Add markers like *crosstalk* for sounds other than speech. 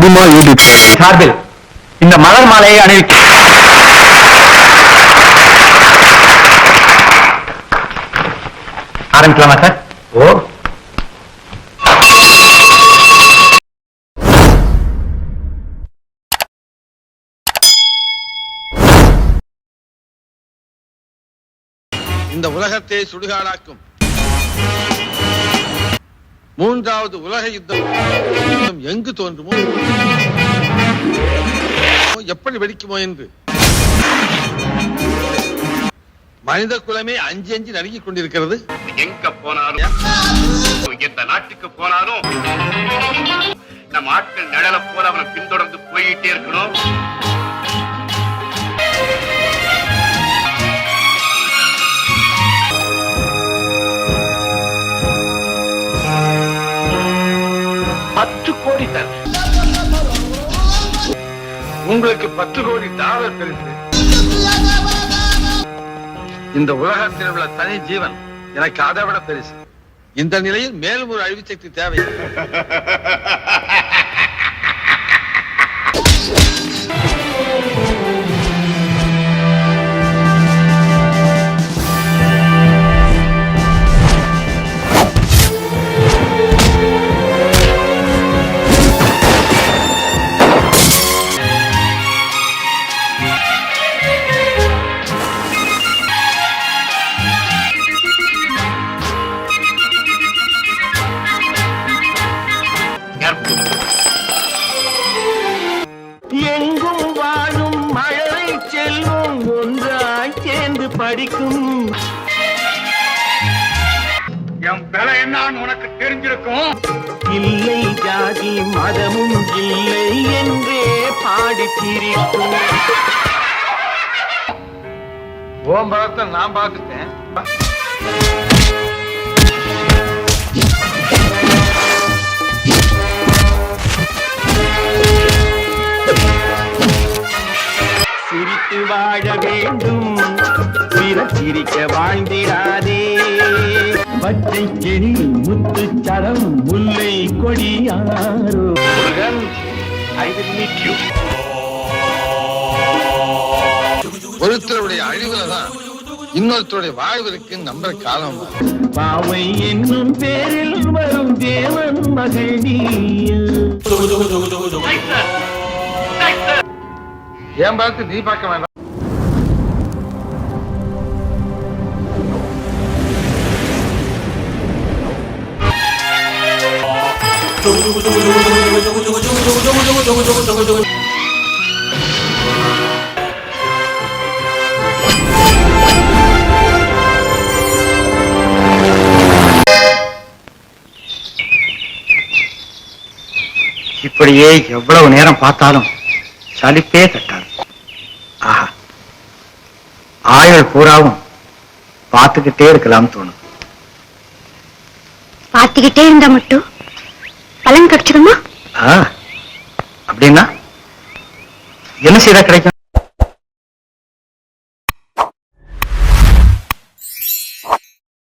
அதிகமா ஈடுபட்டு சார்பில் இந்த மலர் மாலையை அணிவிக்க ஆரம்பிக்கலாமா சார்? ஓ. இந்த உலகத்தை சுடுகாடாக்கும். மூன்றாவது உலக யுத்தம். எங்கு தோன்றுமோ? எப்படி வெடிக்குமோ என்று. மனித குலமே அஞ்சு அஞ்சு நடுங்கிக் கொண்டிருக்கிறது. எங்க போனாலும் எந்த நாட்டுக்கு போனாலும் நம் ஆட்கள் நிழல போல அவனை பின்தொடர்ந்து போயிட்டே இருக்கணும். பத்து கோடி டன் உங்களுக்கு பத்து கோடி டாலர் பெருசு இந்த உலகத்தில் உள்ள தனி ஜீவன் எனக்கு அதை விட பெருசு. இந்த நிலையில் மேலும் ஒரு அழிவு சக்தி தேவை. *laughs* எங்கும் வாழும் மழலை செல்வம் ஒன்றாய் சேர்ந்து படிக்கும். என் விலை என்னன்னு உனக்கு தெரிஞ்சிருக்கும்? இல்லை ஜாதி மதமும் இல்லை என்றே பாடி சிரிக்கும் ஓம் நான் பார்த்துட்டேன். வாழ வேண்டும். பிறர் சிரிக்க வாழ்ந்திடாதே. பச்சை கிளி முத்து சரம் முல்லை கொடியாரோ Murugan I will meet you ஒருத்தருடைய அழிவுல தான் இன்னொருத்தருடைய வாழ்வு இருக்குன்னு நம்புற காலம். பாவை என்னும் பேரில் வரும் தேவன் மகள் என் பார்த்து நீ பார்க்க வேண்டாம்? இப்படியே எவ்வளவு நேரம் பார்த்தாலும் சலிப்பே தட்டாது. ஆஹா. ஆயுள் பூராவும் பார்த்துக்கிட்டே இருக்கலாம்னு தோணும். பார்த்துக்கிட்டே இருந்தா மட்டும் பலன் ஆ அப்படின்னா என்ன செய்தா கிடைக்கும்?